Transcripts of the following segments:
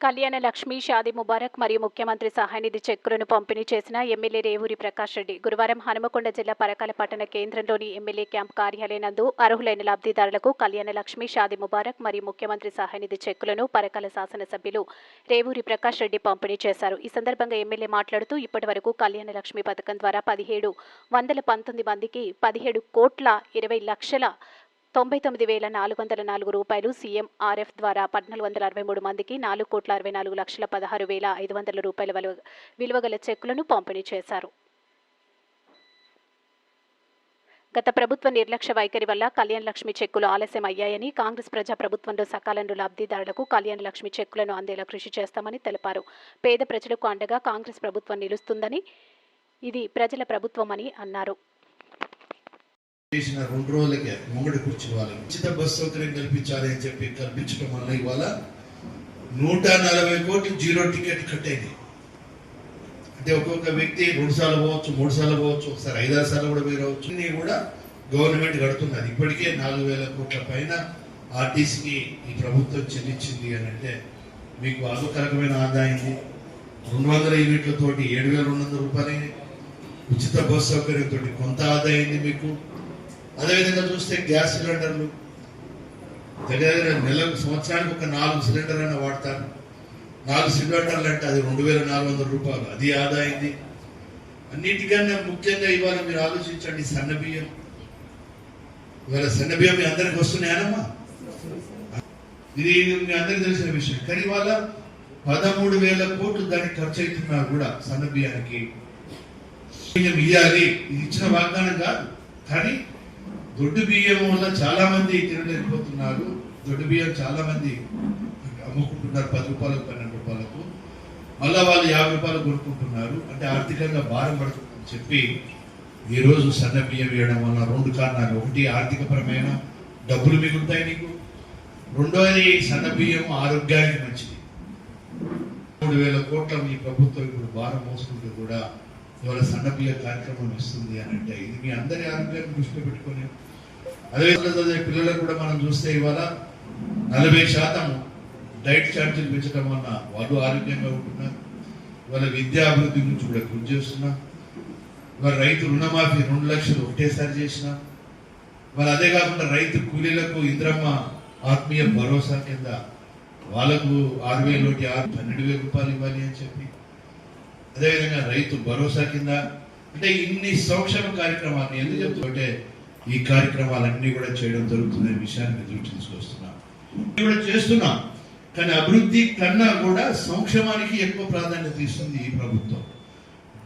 కళ్యాణ లక్ష్మి షాది ముబారక్ మరియు ముఖ్యమంత్రి సహాయనిధి చెక్కులను పంపిణీ చేసిన ఎమ్మెల్యే రేవూరి ప్రకాష్ రెడ్డి గురువారం హనుమకొండ జిల్లా పరకాల పట్టణ కేంద్రంలోని ఎమ్మెల్యే క్యాంప్ కార్యాలయం నందు అర్హులైన లబ్ధిదారులకు కళ్యాణ లక్ష్మి షాది ముబారక్ మరియు ముఖ్యమంత్రి సహాయనిధి చెక్కులను పరకాల శాసనసభ్యులు రేవూరి ప్రకాష్ రెడ్డి పంపిణీ చేశారు. ఈ సందర్భంగా ఎమ్మెల్యే మాట్లాడుతూ ఇప్పటి వరకు కళ్యాణ లక్ష్మి పథకం ద్వారా పదిహేడు వందల పంతొమ్మిది మందికి పదిహేడు కోట్ల ఇరవై లక్షల తొంభై తొమ్మిది వేల నాలుగు వందల నాలుగు రూపాయలు సీఎంఆర్ఎఫ్ ద్వారా పద్నాలుగు వందల అరవై మూడు మందికి నాలుగు కోట్ల అరవై నాలుగు లక్షల పదహారు వేల ఐదు వందల రూపాయల విలువ విలువగల చెక్కులను పంపిణీ చేశారు. గత ప్రభుత్వ నిర్లక్ష్య వైఖరి వల్ల కళ్యాణ లక్ష్మి చెక్కులు ఆలస్యం అయ్యాయని కాంగ్రెస్ ప్రజా ప్రభుత్వంలో సకాలంలో లబ్ధిదారులకు కళ్యాణ లక్ష్మి చెక్కులను అందేలా కృషి చేస్తామని తెలిపారు. పేద ప్రజలకు అండగా కాంగ్రెస్ ప్రభుత్వం నిలుస్తుందని ఇది ప్రజల ప్రభుత్వమని అన్నారు. చేసిన రెండు రోజులకే ముంగడి కూర్చుని వాళ్ళకి ఉచిత బస్ సౌకర్యం కల్పించాలి అని చెప్పి కల్పించడం వల్ల ఇవాళ నూట నలభై కోట్లు జీరో టికెట్ కట్ అయింది అంటే ఒక్కొక్క వ్యక్తి రెండు సార్లు పోవచ్చు మూడు సార్లు పోవచ్చు ఒకసారి ఐదారు సార్లు కూడా వేరే అవచ్చు ఇన్ని కూడా గవర్నమెంట్ కడుతున్నది. ఇప్పటికే నాలుగు వేల కోట్ల పైన ఆర్టీసీకి ఈ ప్రభుత్వం చెల్లించింది అని అంటే మీకు అదొక రకమైన ఆదాయం రెండు వందల యూనిట్లతోటి ఏడు వేల రెండు వందల రూపాయలు ఉచిత బస్ సౌకర్యంతో కొంత ఆదాయం మీకు. అదేవిధంగా చూస్తే గ్యాస్ సిలిండర్లు దగ్గర దగ్గర నెలకు సంవత్సరానికి ఒక నాలుగు సిలిండర్ అయినా వాడతారు. నాలుగు సిలిండర్లు అంటే అది రెండు వేల నాలుగు వందల రూపాయలు. అది ఆదా అయింది. అన్నిటికన్నా ముఖ్యంగా ఇవాళ మీరు ఆలోచించండి సన్నబియ్యం ఇవాళ సన్నబియ్యం మీ అందరికి వస్తున్నాయనమ్మా? ఇది మీ అందరికి తెలిసిన విషయం. కానీ ఇవాళ పదమూడు వేల కోట్లు దానికి ఖర్చు అవుతున్నా కూడా సన్న బియ్యానికి. ఇవ్వాలి ఇది ఇచ్చిన వాగ్దానం కాదు. కానీ దొడ్డు బియ్యం వల్ల చాలా మంది తినలేకపోతున్నారు. దొడ్డు బియ్యం చాలా మంది అమ్ముకుంటున్నారు. పది రూపాయలకు పన్నెండు రూపాయలకు. మళ్ళా వాళ్ళు యాభై రూపాయలు కొనుక్కుంటున్నారు. అంటే ఆర్థికంగా భారం పడుతుందని చెప్పి ఈరోజు సన్న బియ్యం వేయడం వల్ల రెండు కారణాలు. ఒకటి ఆర్థికపరమైన డబ్బులు మిగులుతాయి నీకు. రెండోది సన్న బియ్యం ఆరోగ్యానికి మంచిది. మూడు వేల కోట్ల మీ ప్రభుత్వం ఇప్పుడు భారం మోసుకుంటూ కూడా ఇవాళ సన్నపిల్ల కార్యక్రమం ఇస్తుంది అని అంటే ఇది మీ అందరి ఆరోగ్యాన్ని దృష్టిలో పెట్టుకొని అదే చదివే పిల్లలకు కూడా మనం చూస్తే ఇవాళ నలభై శాతం డైట్ ఛార్జీలు పెంచడం వల్ల వాళ్ళు ఆరోగ్యంగా ఉంటున్నారు. ఇవాళ విద్యా అభివృద్ధి గురించి కూడా కృషి చేస్తున్నాం. ఇవాళ రైతు రుణమాఫీ రెండు లక్షలు ఒకటేసారి చేసిన. మరి అదే కాకుండా రైతు కూలీలకు ఇంద్రమ్మ ఆత్మీయ భరోసా కింద వాళ్ళకు ఆరు వేలు ఒకటి ఆరు పన్నెండు వేల రూపాయలు ఇవ్వాలి అని చెప్పి అదేవిధంగా రైతు భరోసా కింద అంటే ఇన్ని సంక్షేమ కార్యక్రమాన్ని ఎందుకు చెప్తుంటే ఈ కార్యక్రమాలన్నీ కూడా చేయడం జరుగుతుందనే విషయాన్ని దృష్టి తీసుకొస్తున్నాం కూడా చేస్తున్నాం కానీ అభివృద్ధి కన్నా కూడా సంక్షేమానికి ఎక్కువ ప్రాధాన్యత ఇస్తుంది ఈ ప్రభుత్వం.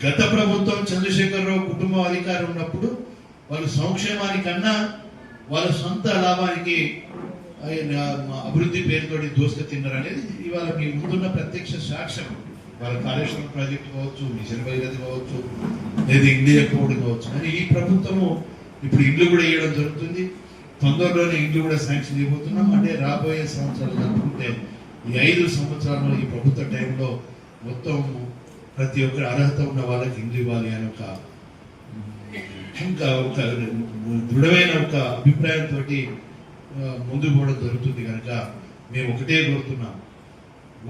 గత ప్రభుత్వం చంద్రశేఖరరావు కుటుంబం అధికారం ఉన్నప్పుడు వాళ్ళు సంక్షేమానికన్నా వాళ్ళ సొంత లాభానికి అభివృద్ధి పేరుతోటి దోసుక తిన్నారు అనేది ఇవాళ మీ ముందున్న ప్రత్యక్ష సాక్ష్యం. వాళ్ళ కాళేశ్వరం ప్రాజెక్ట్ కావచ్చు మిషన్ భగీరథ కావచ్చు లేదా ఇండియా కోడ్ కావచ్చు. కానీ ఈ ప్రభుత్వము ఇప్పుడు ఇల్లు కూడా ఇవ్వడం జరుగుతుంది. తొందరలోనే ఇండ్లు కూడా శాంక్షన్ చేయబోతున్నాం. అంటే రాబోయే సంవత్సరాలు అనుకుంటే ఈ ఐదు సంవత్సరాల్లో ఈ ప్రభుత్వ టైంలో మొత్తం ప్రతి ఒక్కరి అర్హత ఉన్న వాళ్ళకి ఇండ్లు ఇవ్వాలి అని ఒక ఇంకా ఒక దృఢమైన ఒక అభిప్రాయంతో ముందుకు పోవడం జరుగుతుంది కనుక మేము ఒకటే కోరుతున్నాం.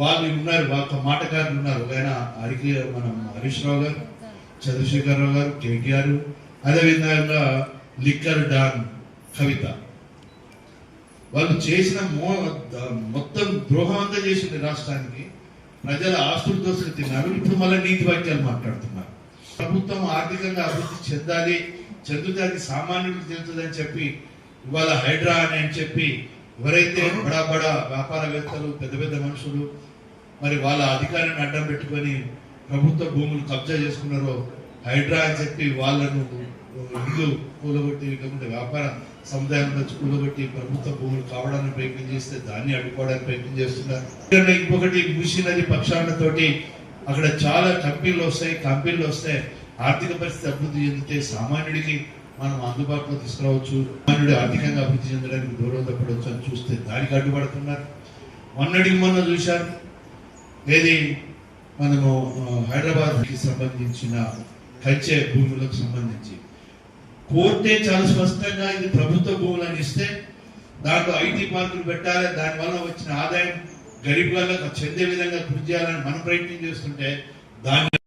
వాళ్ళు ఉన్నారు వాళ్ళ మాటకారులు ఉన్నారు. ఆయన హరికి మనం హరీష్ రావు గారు చంద్రశేఖరరావు గారు కేటీఆర్ అదేవిధంగా లిక్కర్ డాన్ కవిత. వాళ్ళు చేసిన మో మొత్తం ద్రోహం అంతా చేసింది రాష్ట్రానికి. ప్రజల ఆస్తులు దోసుకు తిన్నారు. ఇప్పుడు మళ్ళీ నీతి వాక్యాలు మాట్లాడుతున్నారు. ప్రభుత్వం ఆర్థికంగా అభివృద్ధి చెందాలి చెందుతానికి సామాన్యుడికి చెందుతుందని చెప్పి ఇవాళ హైడ్రా అని అని చెప్పి ఎవరైతే బడా బడా వ్యాపారవేత్తలు పెద్ద పెద్ద మనుషులు మరి వాళ్ళ అధికారాన్ని అడ్డం పెట్టుకొని ప్రభుత్వ భూములు కబ్జా చేసుకున్నారో హైడ్రా అని చెప్పి వాళ్ళను ఇల్లు కూలగొట్టి లేకుంటే వ్యాపార సముదాయం నుంచి కూలగొట్టి ప్రభుత్వ భూములు కావడానికి ప్రయత్నం చేస్తే దాన్ని అడ్డుకోవడానికి ప్రయత్నం చేస్తున్నారు. ఇంకొకటి ఇంకొకటి నది పక్షాలతోటి అక్కడ చాలా కంపెనీలు వస్తాయి కంపెనీలు వస్తే ఆర్థిక పరిస్థితి అభివృద్ధి చెందితే సామాన్యుడికి మనం అందుబాటులో తీసుకురావచ్చు. సామాన్యుడు ఆర్థికంగా అభివృద్ధి చెందడానికి దూరం తప్పడవచ్చు అని చూస్తే దానికి అడ్డుపడుతున్నారు. మొన్నటికి మొన్న చూశారు ఏది మనము హైదరాబాద్కి సంబంధించిన కల్చే భూములకు సంబంధించి. కోర్టే చాలా స్పష్టంగా ఇది ప్రభుత్వ భూములను ఇస్తే దాంట్లో ఐటీ పార్కులు పెట్టాలి దానివల్ల వచ్చిన ఆదాయం గరీబ్ వాళ్ళకు చెందే విధంగా కృషి చేయాలని మనం ప్రయత్నం చేస్తుంటే దాన్ని